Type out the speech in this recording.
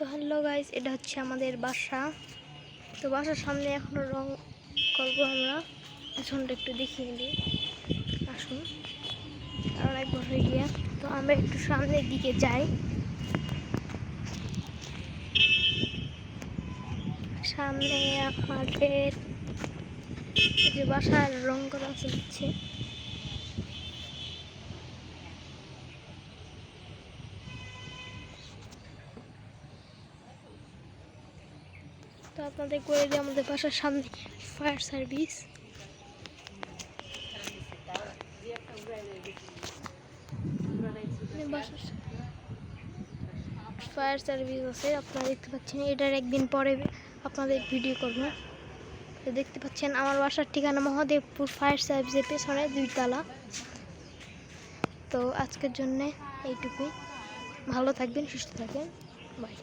তো hello guys, এটা হচ্ছে আমাদের বাসা। তো বাসার সামনে এখনও রং করব আমরা। পিছনটা একটু দেখিয়ে দিই। আসুন। কারণ এক বছর গিয়ে। তো আমরা একটু সামনের দিকে যাই। সামনে এই যে বাসার রং করা চলছে। তো আপনাদের করে দিই আমাদের বাসার সামনে ফায়ার সার্ভিস। ফায়ার সার্ভিস আছে, আপনারা দেখতে পাচ্ছেন, এটার একদিন পরে আপনাদের ভিডিও করব। দেখতে পাচ্ছেন, আমার বাসার ঠিকানা মহাদেবপুর ফায়ার সার্ভিসের পেছনে দুইতলা। তো আজকের জন্যে এইটুকুই। ভালো থাকবেন, সুস্থ থাকবেন। বাই